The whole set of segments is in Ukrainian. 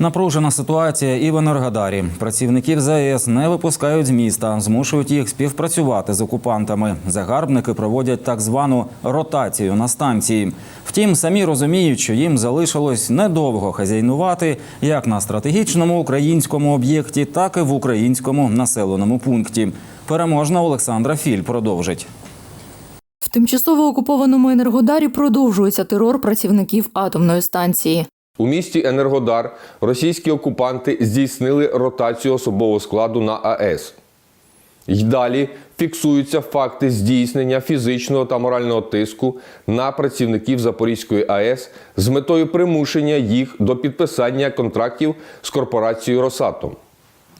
Напружена ситуація і в Енергодарі. Працівників ЗАЕС не випускають з міста, змушують їх співпрацювати з окупантами. Загарбники проводять так звану ротацію на станції. Втім, самі розуміють, що їм залишилось недовго хазяйнувати як на стратегічному українському об'єкті, так і в українському населеному пункті. Переможна Олександра Філь продовжить. В тимчасово окупованому Енергодарі продовжується терор працівників атомної станції. У місті Енергодар російські окупанти здійснили ротацію особового складу на АЕС. Й далі фіксуються факти здійснення фізичного та морального тиску на працівників Запорізької АЕС з метою примушення їх до підписання контрактів з корпорацією Росатом.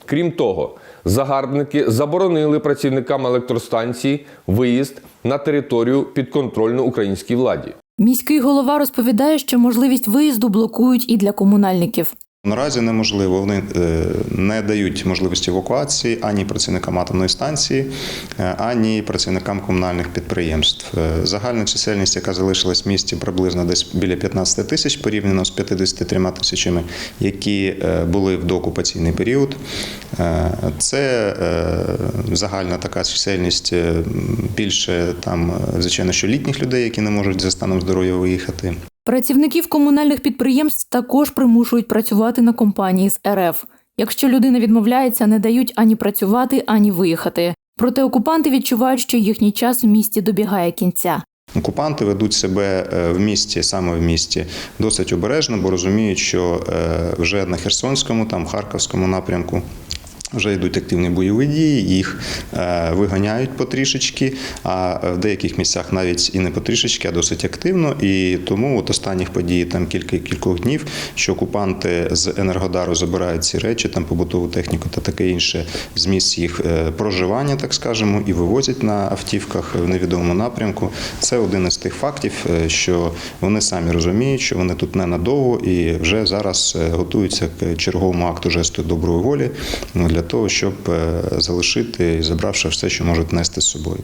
Крім того, загарбники заборонили працівникам електростанції виїзд на територію підконтрольну українській владі. Міський голова розповідає, що можливість виїзду блокують і для комунальників. Наразі неможливо. Вони е, не дають можливості евакуації ані працівникам атомної станції, е, ані працівникам комунальних підприємств. Е, Загальна чисельність, яка залишилась в місті, приблизно десь біля 15 тисяч, порівняно з 53 тисячами, які були в доокупаційний період. Е, Це е, загальна така чисельність е, більше там, звичайно, що літніх людей, які не можуть за станом здоров'я виїхати. Працівників комунальних підприємств також примушують працювати на компанії з РФ. Якщо людина відмовляється, не дають ані працювати, ані виїхати. Проте окупанти відчувають, що їхній час у місті добігає кінця. Окупанти ведуть себе в місті, саме в місті, досить обережно, бо розуміють, що вже на Херсонському, там Харківському напрямку. Вже йдуть активні бойові дії, їх е, виганяють потрішечки, а в деяких місцях навіть і не потрішечки, а досить активно. І тому от останніх подій там кілька кількох днів, що окупанти з Енергодару забирають ці речі, там побутову техніку та таке інше з місць їх е, проживання, так скажемо, і вивозять на автівках в невідомому напрямку. Це один із тих фактів, е, що вони самі розуміють, що вони тут ненадовго і вже зараз е, готуються к черговому акту жесту доброї волі ну, для того, щоб е, залишити, забравши все, що можуть нести з собою.